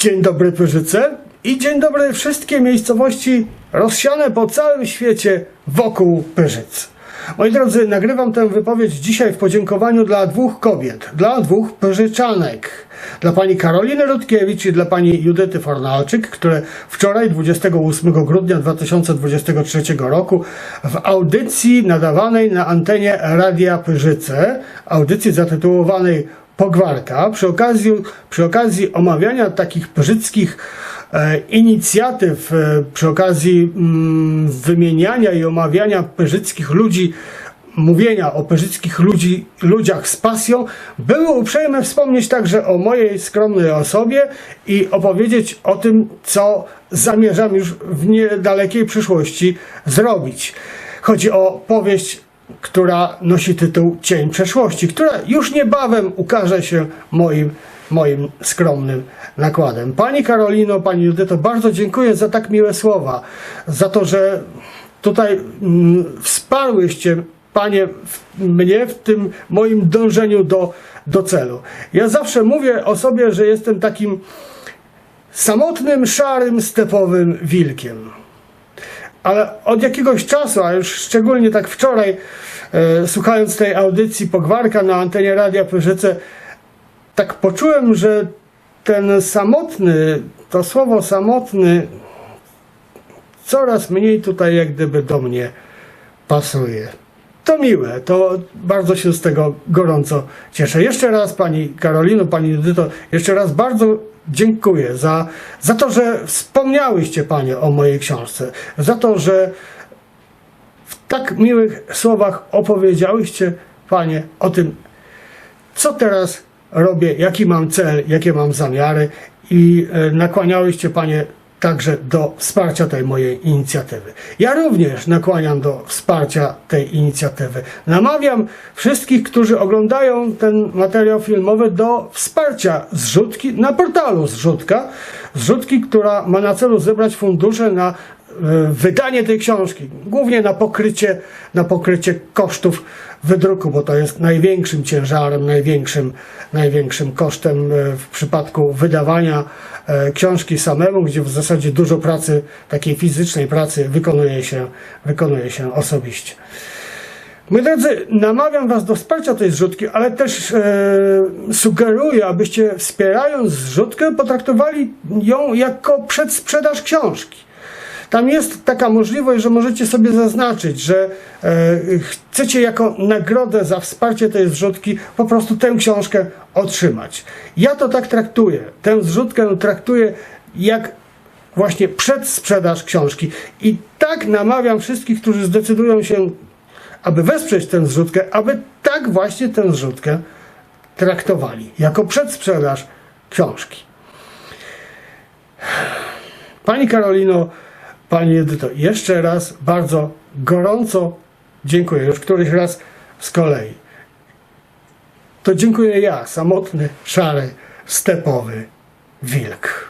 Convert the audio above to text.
Dzień dobry Pyrzyce i dzień dobry wszystkie miejscowości rozsiane po całym świecie wokół Pyrzyc. Moi drodzy, nagrywam tę wypowiedź dzisiaj w podziękowaniu dla dwóch kobiet, dla dwóch Pyrzyczanek. Dla pani Karoliny Rutkiewicz i dla pani Judyty Fornalczyk, które wczoraj, 28 grudnia 2023 roku, w audycji nadawanej na antenie Radia Pyrzyce, audycji zatytułowanej Pogwarka, przy okazji, przy okazji omawiania takich pyrzyckich e, inicjatyw, e, przy okazji mm, wymieniania i omawiania pyrzyckich ludzi, mówienia o pyrzyckich ludzi, ludziach z pasją, było uprzejme wspomnieć także o mojej skromnej osobie i opowiedzieć o tym, co zamierzam już w niedalekiej przyszłości zrobić. Chodzi o powieść która nosi tytuł Cień przeszłości, która już niebawem ukaże się moim, moim skromnym nakładem. Pani Karolino, Pani Judyto, bardzo dziękuję za tak miłe słowa, za to, że tutaj mm, wsparłyście Panie w, mnie w tym moim dążeniu do, do celu. Ja zawsze mówię o sobie, że jestem takim samotnym, szarym, stepowym wilkiem ale od jakiegoś czasu, a już szczególnie tak wczoraj, e, słuchając tej audycji Pogwarka na antenie Radia Pyrzyce, tak poczułem, że ten samotny, to słowo samotny coraz mniej tutaj jak gdyby do mnie pasuje. To miłe, to bardzo się z tego gorąco cieszę. Jeszcze raz Pani Karolino, Pani Judyto, jeszcze raz bardzo dziękuję za, za to, że wspomniałyście Panie o mojej książce, za to, że w tak miłych słowach opowiedziałyście Panie o tym, co teraz robię, jaki mam cel, jakie mam zamiary i e, nakłaniałyście Panie także do wsparcia tej mojej inicjatywy. Ja również nakłaniam do wsparcia tej inicjatywy. Namawiam wszystkich, którzy oglądają ten materiał filmowy do wsparcia zrzutki na portalu Zrzutka. Zrzutki, która ma na celu zebrać fundusze na wydanie tej książki, głównie na pokrycie, na pokrycie kosztów wydruku, bo to jest największym ciężarem, największym, największym kosztem e, w przypadku wydawania e, książki samemu, gdzie w zasadzie dużo pracy, takiej fizycznej pracy wykonuje się, wykonuje się osobiście. Moi drodzy, namawiam Was do wsparcia tej zrzutki, ale też e, sugeruję, abyście wspierając zrzutkę, potraktowali ją jako przedsprzedaż książki. Tam jest taka możliwość, że możecie sobie zaznaczyć, że e, chcecie jako nagrodę za wsparcie tej zrzutki po prostu tę książkę otrzymać. Ja to tak traktuję. Tę zrzutkę traktuję jak właśnie przedsprzedaż książki. I tak namawiam wszystkich, którzy zdecydują się, aby wesprzeć tę zrzutkę, aby tak właśnie tę zrzutkę traktowali jako przedsprzedaż książki. Pani Karolino, Pani Edyto, jeszcze raz bardzo gorąco dziękuję, już któryś raz z kolei. To dziękuję ja, samotny, szary, stepowy wilk.